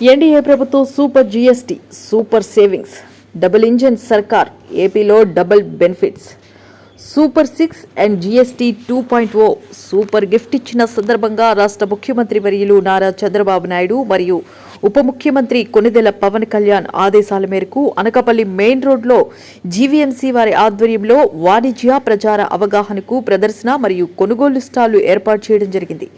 NDA ప్రభుత్వం super GST super savings double engine సర్కార్ ఏపీలో double benefits. Super six and GST two point O super gift ఇచ్చిన సందర్భంగా రాష్ట్ర ముఖ్యమంత్రి వర్యులు నారా చంద్రబాబు నాయుడు మరియు ఉప ముఖ్యమంత్రి కొనిదెల పవన్ కళ్యాణ్ ఆదేశాల మేరకు అనకాపల్లి మెయిన్ రోడ్లో జీవీఎంసీ వారి ఆధ్వర్యంలో వాణిజ్య ప్రచార అవగాహనకు ప్రదర్శన మరియు కొనుగోలు స్టాళ్ళు ఏర్పాటు చేయడం జరిగింది.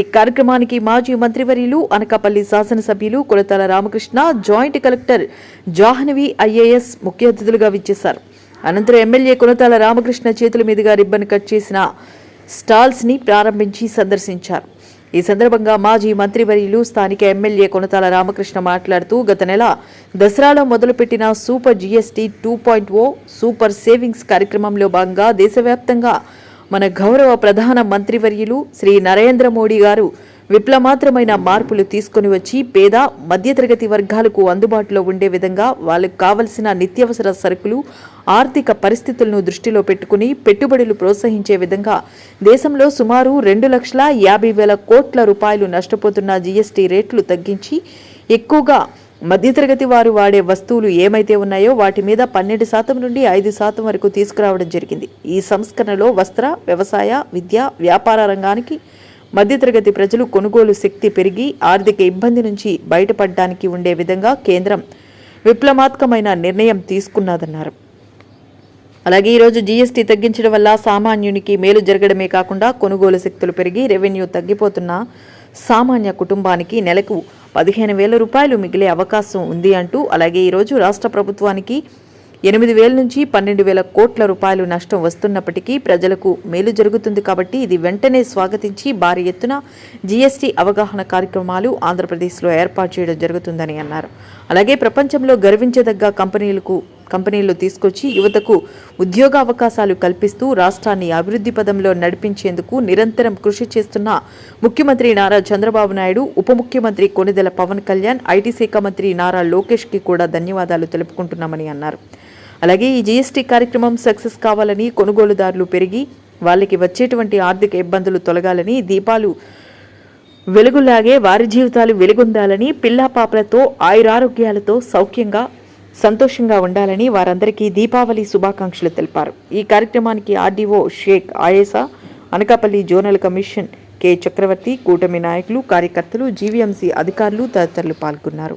ఈ కార్యక్రమానికి మాజీ మంత్రివర్యులు అనకాపల్లి శాసనసభ్యులు Kolathala Ramakrishna joint collector Jahnavi IAS ముఖ్య అతిథులుగా విచ్చేశారు. అనంతరం ఎమ్మెల్యే కొనతాల రామకృష్ణ చేతుల మీదుగా రిబ్బన్ కట్ చేసిన స్టాల్స్ని ప్రారంభించి సందర్శించారు. ఈ సందర్భంగా మాజీ మంత్రివర్యులు స్థానిక ఎమ్మెల్యే కొనతాల రామకృష్ణ మాట్లాడుతూ గత నెల దసరాలో మొదలుపెట్టిన super GST two point O super savings కార్యక్రమంలో భాగంగా దేశవ్యాప్తంగా మన గౌరవ ప్రధాన మంత్రివర్యులు శ్రీ నరేంద్ర మోడీ గారు విప్లమాత్రమైన మార్పులు తీసుకొని వచ్చి పేద మధ్యతరగతి వర్గాలకు అందుబాటులో ఉండే విధంగా వాళ్ళకు కావలసిన నిత్యావసర సరుకులు ఆర్థిక పరిస్థితులను దృష్టిలో పెట్టుకుని పెట్టుబడులు ప్రోత్సహించే విధంగా దేశంలో సుమారు రెండు లక్షల యాభై వేల కోట్ల రూపాయలు నష్టపోతున్న జీఎస్టీ రేట్లు తగ్గించి ఎక్కువగా మధ్యతరగతి వారు వాడే వస్తువులు ఏమైతే ఉన్నాయో వాటి మీద పన్నెండు శాతం నుండి ఐదు శాతం వరకు తీసుకురావడం జరిగింది. ఈ సంస్కరణలో వస్త్ర వ్యవసాయ విద్య వ్యాపార రంగానికి మధ్యతరగతి ప్రజలు కొనుగోలు శక్తి పెరిగి ఆర్థిక ఇబ్బంది నుంచి బయటపడడానికి ఉండే విధంగా కేంద్రం విప్లవాత్మకమైన నిర్ణయం తీసుకున్నదన్నారు. అలాగే ఈరోజు జీఎస్టీ తగ్గించడం వల్ల సామాన్యునికి మేలు జరగడమే కాకుండా కొనుగోలు శక్తులు పెరిగి రెవెన్యూ తగ్గిపోతున్న సామాన్య కుటుంబానికి నెలకు పదిహేను వేల రూపాయలు మిగిలే అవకాశం ఉంది అంటూ అలాగే ఈరోజు రాష్ట్ర ప్రభుత్వానికి ఎనిమిది వేల నుంచి పన్నెండు వేల కోట్ల రూపాయలు నష్టం వస్తున్నప్పటికీ ప్రజలకు మేలు జరుగుతుంది కాబట్టి ఇది వెంటనే స్వాగతించి భారీ ఎత్తున జీఎస్టీ అవగాహన కార్యక్రమాలు ఆంధ్రప్రదేశ్లో ఏర్పాటు చేయడం జరుగుతుందని అన్నారు. అలాగే ప్రపంచంలో గర్వించదగ్గ కంపెనీలకు కంపెనీలు తీసుకొచ్చి యువతకు ఉద్యోగ అవకాశాలు కల్పిస్తూ రాష్ట్రాన్ని అభివృద్ధి పదంలో నడిపించేందుకు నిరంతరం కృషి చేస్తున్న ముఖ్యమంత్రి నారా చంద్రబాబు నాయుడు ఉప ముఖ్యమంత్రి కొనిదెల పవన్ కళ్యాణ్ ఐటీ శాఖ మంత్రి నారా లోకేష్కి కూడా ధన్యవాదాలు తెలుపుకుంటున్నామని అన్నారు. అలాగే ఈ జీఎస్టీ కార్యక్రమం సక్సెస్ కావాలని కొనుగోలుదారులు పెరిగి వాళ్ళకి వచ్చేటువంటి ఆర్థిక ఇబ్బందులు తొలగాలని దీపాలు వెలుగులాగే వారి జీవితాలు వెలుగొందాలని పిల్లా పాపలతో ఆయురారోగ్యాలతో సౌఖ్యంగా సంతోషంగా ఉండాలని వారందరికీ దీపావళి శుభాకాంక్షలు తెలిపారు. ఈ కార్యక్రమానికి RDO Sheikh Ayesha Anakapalli zonal commission K Chakravarthi కూటమి నాయకులు కార్యకర్తలు జీవీఎంసీ అధికారులు తదితరులు పాల్గొన్నారు.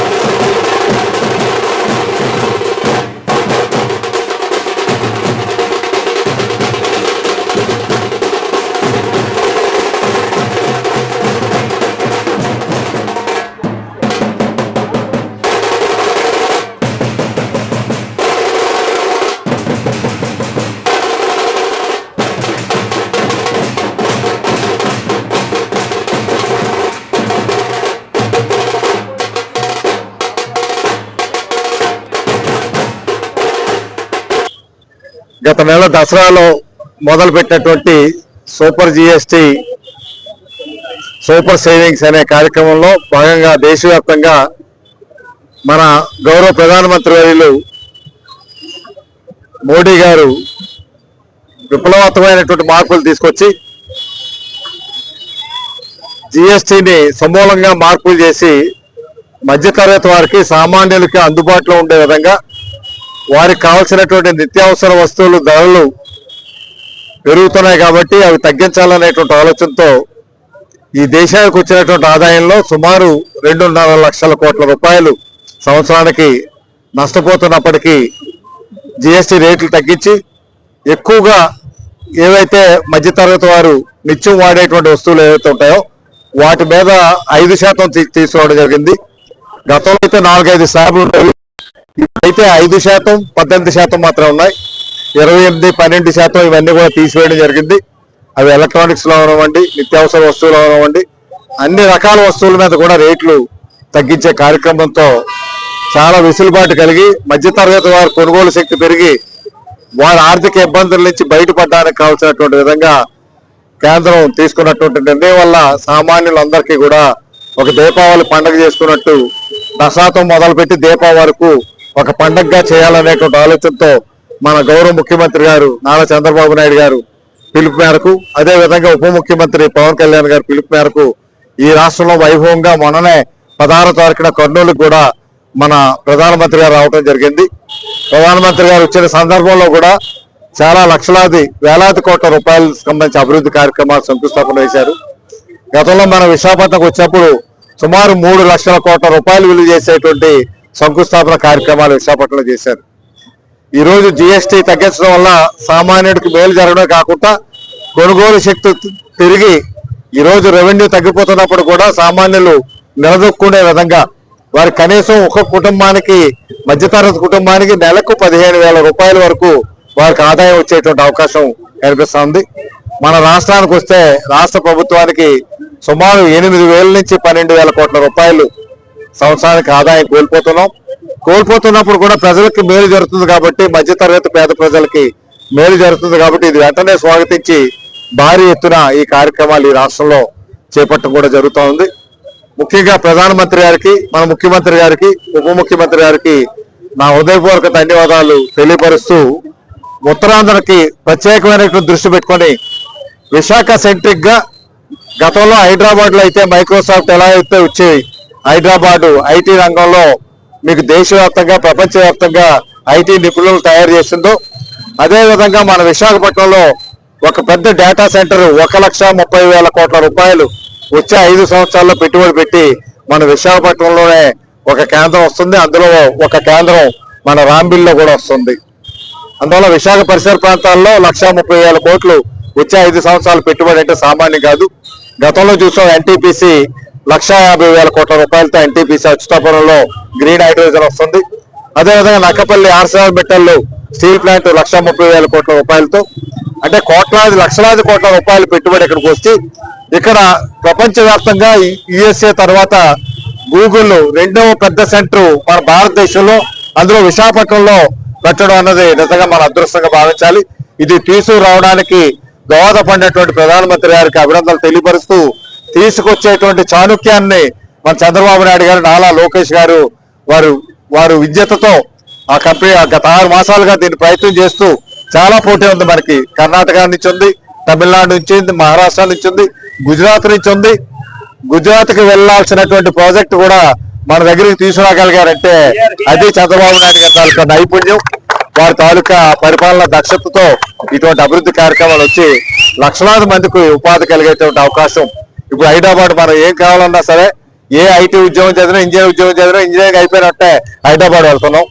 గత నెల దసరాలో మొదలుపెట్టినటువంటి సూపర్ జిఎస్టి సూపర్ సేవింగ్స్ అనే కార్యక్రమంలో భాగంగా దేశవ్యాప్తంగా మన గౌరవ ప్రధానమంత్రి వర్యులు మోడీ గారు విప్లవాత్మకమైనటువంటి మార్పులు తీసుకొచ్చి జిఎస్టిని సమూలంగా మార్పులు చేసి మధ్యతరగతి వారికి సామాన్యులకి అందుబాటులో ఉండే విధంగా వారికి కావాల్సినటువంటి నిత్యావసర వస్తువులు ధరలు పెరుగుతున్నాయి కాబట్టి అవి తగ్గించాలనేటువంటి ఆలోచనతో ఈ దేశానికి వచ్చినటువంటి ఆదాయంలో సుమారు రెండున్నర లక్షల కోట్ల రూపాయలు సంవత్సరానికి నష్టపోతున్నప్పటికీ జిఎస్టి రేట్లు తగ్గించి ఎక్కువగా ఏవైతే మధ్యతరగతి వారు నిత్యం వాడేటువంటి వస్తువులు ఏవైతే ఉంటాయో వాటి మీద ఐదు శాతం తీసుకోవడం జరిగింది. గతంలో అయితే నాలుగైదు శాతం ఉండేవి అయితే ఐదు శాతం పద్దెనిమిది శాతం మాత్రమే ఉన్నాయి. ఇరవై ఎనిమిది పన్నెండు శాతం ఇవన్నీ కూడా తీసివేయడం జరిగింది. అవి ఎలక్ట్రానిక్స్లో అవనివ్వండి నిత్యావసర వస్తువులు అవనివ్వండి అన్ని రకాల వస్తువుల మీద కూడా రేట్లు తగ్గించే కార్యక్రమంతో చాలా వెసులుబాటు కలిగి మధ్యతరగతి వారి కొనుగోలు శక్తి పెరిగి వారి ఆర్థిక ఇబ్బందుల నుంచి బయటపడడానికి కావాల్సినటువంటి విధంగా కేంద్రం తీసుకున్నటువంటి నిర్ణయం వల్ల సామాన్యులందరికీ కూడా ఒక దీపావళి పండుగ చేసుకున్నట్టు దశాతం మొదలుపెట్టి దీపావళికు వరకు ఒక పండగగా చేయాలనేటువంటి ఆలోచనతో మన గౌరవ ముఖ్యమంత్రి గారు నారా చంద్రబాబు నాయుడు గారు పిలుపు మేరకు అదే విధంగా ఉప ముఖ్యమంత్రి పవన్ కళ్యాణ్ గారు పిలుపు మేరకు ఈ రాష్ట్రంలో వైభవంగా మొన్ననే పదహారో తారీఖున కర్నూలు కూడా మన ప్రధానమంత్రి గారు రావడం జరిగింది. ప్రధానమంత్రి గారు వచ్చిన సందర్భంలో కూడా చాలా లక్షలాది వేలాది కోట్ల రూపాయలకు సంబంధించి అభివృద్ధి కార్యక్రమాలు శంకుస్థాపన చేశారు. గతంలో మన విశాఖపట్నంకు వచ్చినప్పుడు సుమారు మూడు లక్షల కోట్ల రూపాయలు విలువ చేసేటువంటి శంకుస్థాపన కార్యక్రమాలు విశాఖపట్నంలో చేశారు. ఈరోజు జిఎస్టీ తగ్గించడం వల్ల సామాన్యుడికి మేలు జరగడమే కాకుండా కొనుగోలు శక్తి పెరిగి ఈరోజు రెవెన్యూ తగ్గిపోతున్నప్పుడు కూడా సామాన్యులు నిలదొక్కునే విధంగా వారి కనీసం ఒక కుటుంబానికి మధ్యతరగతి కుటుంబానికి నెలకు పదిహేను వేల రూపాయల వరకు వారికి ఆదాయం వచ్చేటువంటి అవకాశం కనిపిస్తుంది. మన రాష్ట్రానికి వస్తే రాష్ట్ర ప్రభుత్వానికి సుమారు ఎనిమిది వేల నుంచి పన్నెండు వేల కోట్ల రూపాయలు సంవత్సరానికి ఆదాయం కోల్పోతున్నాం. కోల్పోతున్నప్పుడు కూడా ప్రజలకి మేలు జరుగుతుంది కాబట్టి మధ్యతరగతి పేద ప్రజలకి మేలు జరుగుతుంది కాబట్టి ఇది వెంటనే స్వాగతించి భారీ ఎత్తున ఈ కార్యక్రమాలు ఈ రాష్ట్రంలో చేపట్టడం కూడా జరుగుతూ ఉంది. ముఖ్యంగా ప్రధానమంత్రి గారికి మన ముఖ్యమంత్రి గారికి ఉప ముఖ్యమంత్రి గారికి నా హృదయపూర్వక ధన్యవాదాలు తెలియపరుస్తూ ఉత్తరాంధ్రకి ప్రత్యేకమైనటువంటి దృష్టి పెట్టుకొని విశాఖ సెంట్రిక్గా గతంలో హైదరాబాద్లో అయితే మైక్రోసాఫ్ట్ ఎలా అయితే వచ్చేవి హైదరాబాదు ఐటీ రంగంలో మీకు దేశవ్యాప్తంగా ప్రపంచవ్యాప్తంగా ఐటీ నిపుణులు తయారు చేసిందో అదేవిధంగా మన విశాఖపట్నంలో ఒక పెద్ద డేటా సెంటర్ ఒక లక్ష ముప్పై వేల కోట్ల రూపాయలు వచ్చే ఐదు సంవత్సరాల్లో పెట్టుబడి పెట్టి మన విశాఖపట్నంలోనే ఒక కేంద్రం వస్తుంది. అందులో ఒక కేంద్రం మన రాంబిల్లో కూడా వస్తుంది. అందువల్ల విశాఖ పరిసర ప్రాంతాల్లో లక్ష ముప్పై వేల కోట్లు వచ్చే ఐదు సంవత్సరాలు పెట్టుబడి అంటే సామాన్యం కాదు. గతంలో చూసాం ఎన్టీపీసీ లక్ష యాభై వేల కోట్ల రూపాయలతో ఎన్టీపీసీ అచ్యుతాపురంలో గ్రీన్ హైడ్రోజన్ వస్తుంది. అదేవిధంగా Nakkapalli Arcelor Mittal steel plant లక్ష ముప్పై వేల కోట్ల రూపాయలతో అంటే కోట్లాది లక్షలాది కోట్ల రూపాయలు పెట్టుబడి ఇక్కడికి వచ్చి ఇక్కడ ప్రపంచవ్యాప్తంగా యుఎస్ఏ తర్వాత గూగుల్ రెండవ పెద్ద సెంటర్ మన భారతదేశంలో అందులో విశాఖపట్నంలో పెట్టడం అన్నది నిజంగా మన అదృష్టంగా భావించాలి. ఇది తీసుకురావడానికి దోహదపడినటువంటి ప్రధానమంత్రి గారికి అభినందనలు తెలియపరుస్తూ తీసుకొచ్చేటువంటి చాణుక్యాన్ని మన చంద్రబాబు నాయుడు గారు నాలా లోకేష్ గారు వారు వారు విద్యతతో ఆ కంపెనీ ఆ గత ఆరు మాసాలుగా దీన్ని ప్రయత్నం చేస్తూ చాలా పోటీ ఉంది మనకి. కర్ణాటక నుంచి ఉంది తమిళనాడు నుంచి ఉంది మహారాష్ట్ర నుంచి ఉంది గుజరాత్ నుంచి ఉంది. గుజరాత్కి వెళ్ళాల్సినటువంటి ప్రాజెక్ట్ కూడా మన దగ్గరికి తీసుకురాగలిగారంటే అది చంద్రబాబు నాయుడు గారి తాలూకా నైపుణ్యం. వారి తాలూకా పరిపాలన దక్షతతో ఇటువంటి అభివృద్ధి కార్యక్రమాలు వచ్చి లక్షలాది మందికి ఉపాధి కలిగేటువంటి అవకాశం ఇప్పుడు హైదరాబాద్ మనం ఏం కావాలన్నా సరే ఏ ఐటీ ఉద్యోగం చదివినా ఇంజనీర్ ఉద్యోగం చదివినా ఇంజనీరింగ్ అయిపోయినట్టే హైదరాబాద్ వెళ్తున్నాం.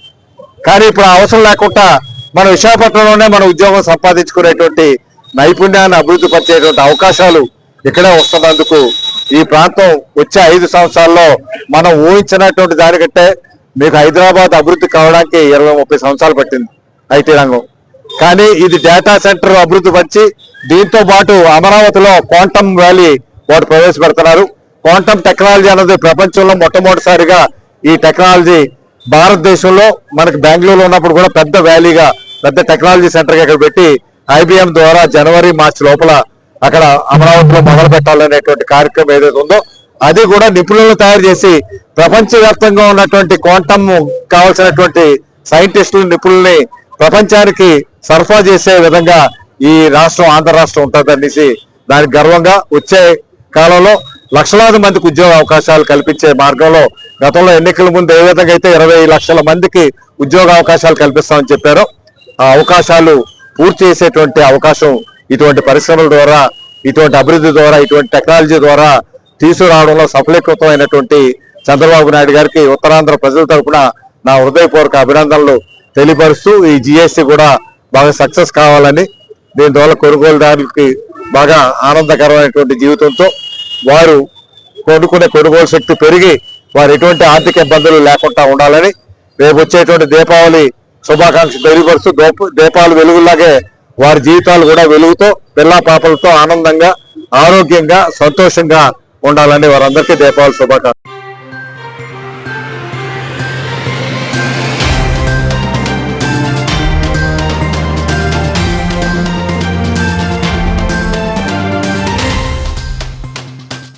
కానీ ఇప్పుడు అవసరం లేకుండా మన విశాఖపట్నంలోనే మన ఉద్యోగం సంపాదించుకునేటువంటి నైపుణ్యాన్ని అభివృద్ధి పరిచేటువంటి అవకాశాలు ఇక్కడే వస్తున్నందుకు ఈ ప్రాంతం వచ్చే ఐదు సంవత్సరాల్లో మనం ఊహించినటువంటి దానికంటే మీకు హైదరాబాద్ అభివృద్ధి కావడానికి ఇరవై ముప్పై సంవత్సరాలు పట్టింది ఐటీ రంగం. కానీ ఇది డేటా సెంటర్ అభివృద్ధి పరిచి దీంతో పాటు అమరావతిలో క్వాంటమ్ వ్యాలీ వాటి ప్రవేశపెడుతున్నారు. క్వాంటమ్ టెక్నాలజీ అన్నది ప్రపంచంలో మొట్టమొదటిసారిగా ఈ టెక్నాలజీ భారతదేశంలో మనకి బెంగళూరులో ఉన్నప్పుడు కూడా పెద్ద వ్యాలీగా పెద్ద టెక్నాలజీ సెంటర్గా ఇక్కడ పెట్టి ఐబిఎం ద్వారా జనవరి మార్చి లోపల అక్కడ అమరావతిలో మొదలు పెట్టాలనేటువంటి కార్యక్రమం ఏదైతే ఉందో అది కూడా నిపుణులను తయారు చేసి ప్రపంచవ్యాప్తంగా ఉన్నటువంటి క్వాంటమ్ కావాల్సినటువంటి సైంటిస్టులు నిపుణుల్ని ప్రపంచానికి సరఫరా చేసే విధంగా ఈ రాష్ట్రం ఆంధ్ర రాష్ట్రం ఉంటుందనేసి దానికి గర్వంగా వచ్చే కాలంలో లక్షలాది మందికి ఉద్యోగ అవకాశాలు కల్పించే మార్గంలో గతంలో ఎన్నికల ముందు ఏ విధంగా అయితే ఇరవై లక్షల మందికి ఉద్యోగ అవకాశాలు కల్పిస్తామని చెప్పారో ఆ అవకాశాలు పూర్తి చేసేటువంటి అవకాశం ఇటువంటి పరిశ్రమల ద్వారా ఇటువంటి అభివృద్ధి ద్వారా ఇటువంటి టెక్నాలజీ ద్వారా తీసుకురావడంలో సఫలీకృతమైనటువంటి చంద్రబాబు నాయుడు గారికి ఉత్తరాంధ్ర ప్రజల తరపున నా హృదయపూర్వక అభినందనలు తెలియపరుస్తూ ఈ జిఎస్టీ కూడా బాగా సక్సెస్ కావాలని దీని ద్వారా కొనుగోలుదారులకి బాగా ఆనందకరమైనటువంటి జీవితంతో వారు కొనుక్కునే కొనుగోలు శక్తి పెరిగి వారు ఎటువంటి ఆర్థిక ఇబ్బందులు లేకుండా ఉండాలని రేపు వచ్చేటువంటి దీపావళి శుభాకాంక్షలు తెలియపరుస్తూ దీప- దీపాలు వెలుగులాగే వారి జీవితాలు కూడా వెలుగుతో పిల్ల పాపలతో ఆనందంగా ఆరోగ్యంగా సంతోషంగా ఉండాలని వారందరికీ దీపావళి శుభాకాంక్షలు.